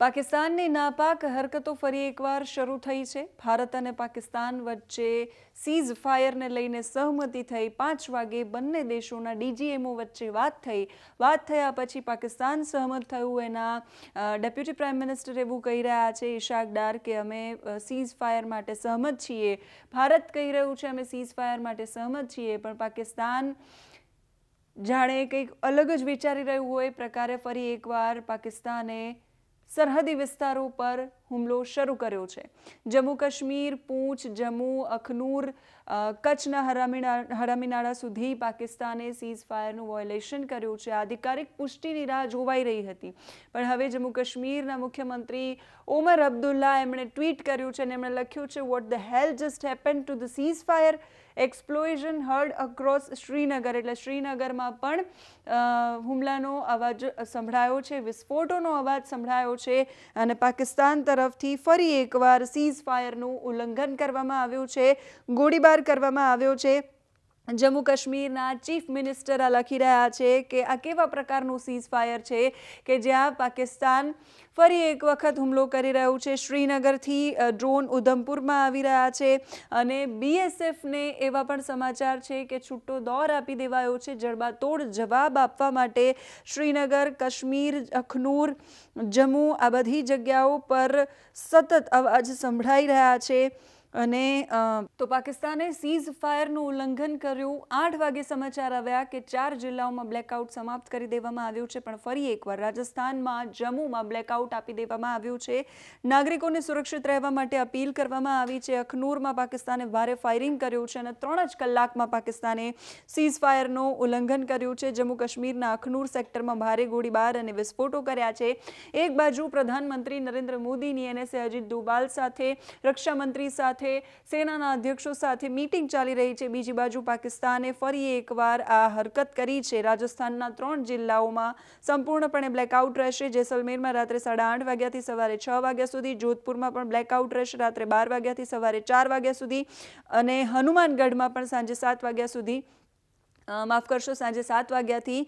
પાકિસ્તાનની નાપાક હરકતો ફરી એકવાર શરૂ થઈ છે. ભારત અને પાકિસ્તાન વચ્ચે સીઝ ફાયરને લઈને સહમતિ થઈ. પાંચ વાગે બંને દેશોના ડીજીએમઓ વચ્ચે વાત થઈ. વાત થયા પછી પાકિસ્તાન સહમત થયું. એના ડેપ્યુટી પ્રાઇમ મિનિસ્ટર એવું કહી રહ્યા છે, ઈશાક ડાર, કે અમે સીઝ ફાયર માટે સહમત છીએ. ભારત કહી રહ્યું છે, અમે સીઝ ફાયર માટે સહમત છીએ, પણ પાકિસ્તાન જાણે કંઈક અલગ જ વિચારી રહ્યું હોય. પ્રકારે ફરી એકવાર પાકિસ્તાને સરહદી વિસ્તારો પર હુમલો શરૂ કર્યો છે. જમ્મુ કાશ્મીર પૂંછ જમ્મુ, અખનૂર કચ્છના હરામીના, હરામીનાળા સુધી પાકિસ્તાને સીઝ ફાયરનું વોયલેશન કર્યું છે. આધિકારિક પુષ્ટિની રાહ જોવાઈ રહી હતી. પણ હવે જમ્મુ કાશ્મીરના મુખ્યમંત્રી ઓમર અબ્દુલ્લા એમણે ટ્વીટ કર્યું છે અને એમણે લખ્યું છે what the hell just happen to the ceasefire explosion heard across Srinagar એટલે શ્રીનગરમાં પણ હુમલાનો અવાજ સંભળાયો છે, વિસ્ફોટોનો અવાજ સંભળાયો છે અને પાકિસ્તાન તરફથી ફરી એકવાર સીઝ ફાયરનું ઉલ્લંઘન કરવામાં આવ્યું છે ગોળીબાર કરવામાં આવ્યો છે. જમ્મુ કાશ્મીરના ચીફ મિનિસ્ટર આ લખી રહ્યા છે કે આ કેવા પ્રકારનું સીઝ ફાયર છે કે જ્યાં પાકિસ્તાન ફરી એક વખત હુમલો કરી રહ્યું છે. શ્રીનગરથી ડ્રોન ઉધમપુરમાં આવી રહ્યા છે અને બીએસએફને એવા પણ સમાચાર છે કે છૂટો દોર આપી દેવાયો છે. જડબાતોડ જવાબ આપવા માટે શ્રીનગર, કાશ્મીર, અખનૂર, જમ્મુ આ બધી જગ્યાઓ પર સતત અવાજ સંભળાઈ રહ્યા છે. અને તો પાકિસ્તાને સીઝ ફાયરનું ઉલ્લંઘન કર્યું. આઠ વાગે સમાચાર આવ્યા કે ચાર જિલ્લાઓમાં બ્લેકઆઉટ સમાપ્ત કરી દેવામાં આવ્યું છે, પણ ફરી એકવાર રાજસ્થાનમાં, જમ્મુમાં બ્લેકઆઉટ આપી દેવામાં આવ્યું છે. નાગરિકોને સુરક્ષિત રહેવા માટે અપીલ કરવામાં આવી છે. અખનૂરમાં પાકિસ્તાને ભારે ફાયરિંગ કર્યું છે અને ત્રણ જ કલાકમાં પાકિસ્તાને સીઝ ફાયરનું ઉલ્લંઘન કર્યું છે. જમ્મુ કાશ્મીરના અખનૂર સેક્ટરમાં ભારે ગોળીબાર અને વિસ્ફોટો કર્યા છે. એક બાજુ પ્રધાનમંત્રી નરેન્દ્ર મોદીની એનએસએ અજીત ડોભાલ સાથે, રક્ષામંત્રી સાથે સેનાના અધ્યક્ષો સાથે મીટિંગ ચાલી રહી છે. બીજી બાજુ પાકિસ્તાને ફરી એકવાર આ હરકત કરી છે. રાજસ્થાનના ત્રણ જિલ્લાઓમાં સંપૂર્ણપણે બ્લેકઆઉટ રહેશે. જેસલમેરમાં રાત્રે સાડા આઠ વાગ્યાથી સવારે છ વાગ્યા સુધી, જોધપુરમાં પણ બ્લેકઆઉટ રહેશે. રાત્રે બાર વાગ્યાથી સવારે ચાર વાગ્યા સુધી અને હનુમાનગઢમાં પણ સાંજે સાત વાગ્યા સુધી માફ કરશો, સાંજે સાત વાગ્યાથી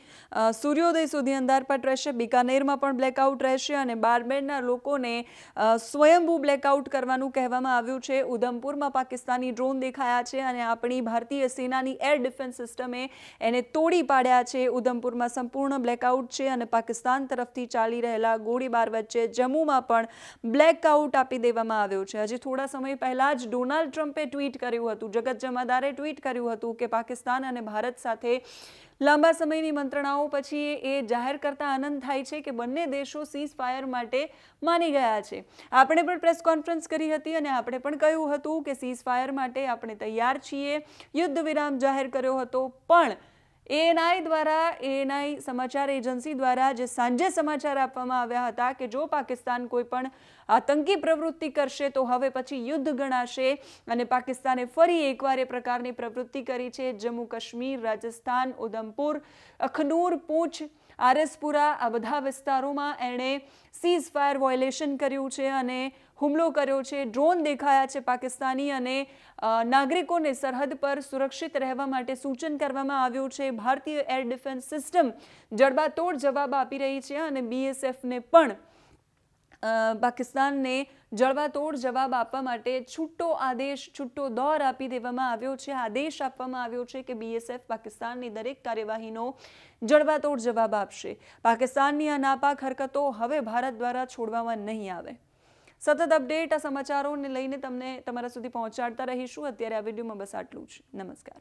સૂર્યોદય સુધી અંધારપટ રહેશે, બિકાનેરમાં પણ બ્લેકઆઉટ રહેશે અને બારબેરના લોકોને સ્વયંભૂ બ્લેકઆઉટ કરવાનું કહેવામાં આવ્યું છે. ઉધમપુરમાં પાકિસ્તાની ડ્રોન દેખાયા છે અને આપણી ભારતીય સેનાની એર ડિફેન્સ સિસ્ટમે એને તોડી પાડ્યા છે. ઉધમપુરમાં સંપૂર્ણ બ્લેકઆઉટ છે અને પાકિસ્તાન તરફથી ચાલી રહેલા ગોળીબાર વચ્ચે જમ્મુમાં પણ બ્લેકઆઉટ આપી દેવામાં આવ્યો છે. હજી થોડા સમય પહેલાં જ ડોનાલ્ડ ટ્રમ્પે ટ્વીટ કર્યું હતું, જગત જમાદારે ટ્વીટ કર્યું હતું કે પાકિસ્તાન અને ભારત સાથે લાંબા સમયની મંત્રણાઓ પછી એ જાહેર કરતા આનંદ થાય છે કે બંને દેશો સીઝ ફાયર માટે માની ગયા છે. આપણે પણ પ્રેસ કોન્ફરન્સ કરી હતી અને આપણે પણ કહ્યું હતું કે સીઝ ફાયર માટે આપણે તૈયાર છીએ. યુદ્ધ વિરામ જાહેર કર્યો હતો, પણ એએનઆઈ દ્વારા એએનઆઈ સમાચાર એજન્સી દ્વારા જે સાંજે સમાચાર આપવામાં આવ્યા હતા કે જો પાકિસ્તાન કોઈ પણ આતંકી પ્રવૃત્તિ કરશે તો હવે પછી યુદ્ધ ગણાશે અને પાકિસ્તાને ફરી એકવાર એ પ્રકારની પ્રવૃત્તિ કરી છે. જમ્મુ કાશ્મીર, રાજસ્થાન, ઉધમપુર, અખનૂર, પૂંછ આરએસપુરા, આ બધા વિસ્તારોમાં એણે સીઝ ફાયર વોયલેશન કર્યું છે અને હુમલો કર્યો છે. ડ્રોન દેખાયા છે પાકિસ્તાની અને નાગરિકોને સરહદ પર સુરક્ષિત રહેવા માટે સૂચન કરવામાં આવ્યું છે. ભારતીય એર ડિફેન્સ સિસ્ટમ જડબાતોડ જવાબ આપી રહી છે અને બીએસએફને પણ પાકિસ્તાનને જળવાતોડ જવાબ આપવા માટે છૂટો આદેશ, છૂટો દોર આપી દેવામાં આવ્યો છે. આદેશ આપવામાં આવ્યો છે કે બીએસએફ પાકિસ્તાનની દરેક કાર્યવાહીનો જળવાતોડ જવાબ આપશે. પાકિસ્તાનની આ નાપાક હરકતો હવે ભારત દ્વારા છોડવામાં નહીં આવે. સતત અપડેટ આ સમાચારોને લઈને તમને તમારા સુધી પહોંચાડતા રહીશું. અત્યારે આ વિડીયોમાં બસ આટલું જ. નમસ્કાર.